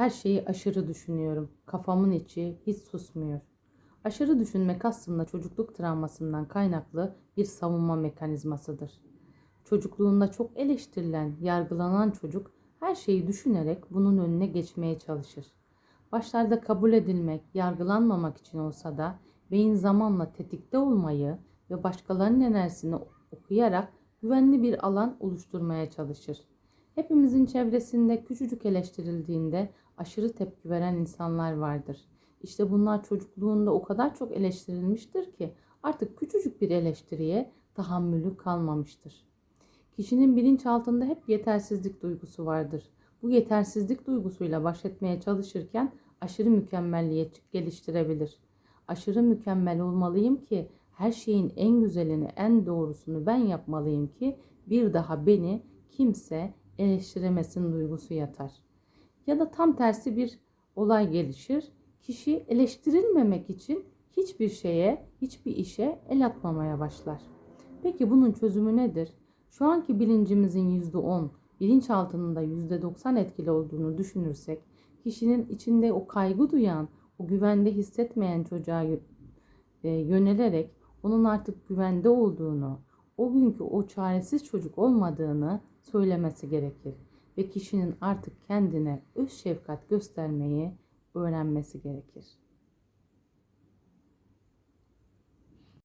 Her şeyi aşırı düşünüyorum. Kafamın içi hiç susmuyor. Aşırı düşünmek aslında çocukluk travmasından kaynaklı bir savunma mekanizmasıdır. Çocukluğunda çok eleştirilen, yargılanan çocuk her şeyi düşünerek bunun önüne geçmeye çalışır. Başlarda kabul edilmek, yargılanmamak için olsa da beyin zamanla tetikte olmayı ve başkalarının enerjisini okuyarak güvenli bir alan oluşturmaya çalışır. Hepimizin çevresinde küçücük eleştirildiğinde aşırı tepki veren insanlar vardır. İşte bunlar çocukluğunda o kadar çok eleştirilmiştir ki artık küçücük bir eleştiriye tahammülü kalmamıştır. Kişinin bilinçaltında hep yetersizlik duygusu vardır. Bu yetersizlik duygusuyla baş etmeye çalışırken aşırı mükemmelliyetçi geliştirebilir. Aşırı mükemmel olmalıyım ki her şeyin en güzelini, en doğrusunu ben yapmalıyım ki bir daha beni kimse eleştiremesin duygusu yatar. Ya da tam tersi bir olay gelişir. Kişi eleştirilmemek için hiçbir şeye, hiçbir işe el atmamaya başlar. Peki bunun çözümü nedir? Şu anki bilincimizin %10, bilinçaltının da %90 etkili olduğunu düşünürsek, kişinin içinde o kaygı duyan, o güvende hissetmeyen çocuğa e, yönelerek onun artık güvende olduğunu, o günkü o çaresiz çocuk olmadığını söylemesi gerekir ve kişinin artık kendine öz şefkat göstermeyi öğrenmesi gerekir.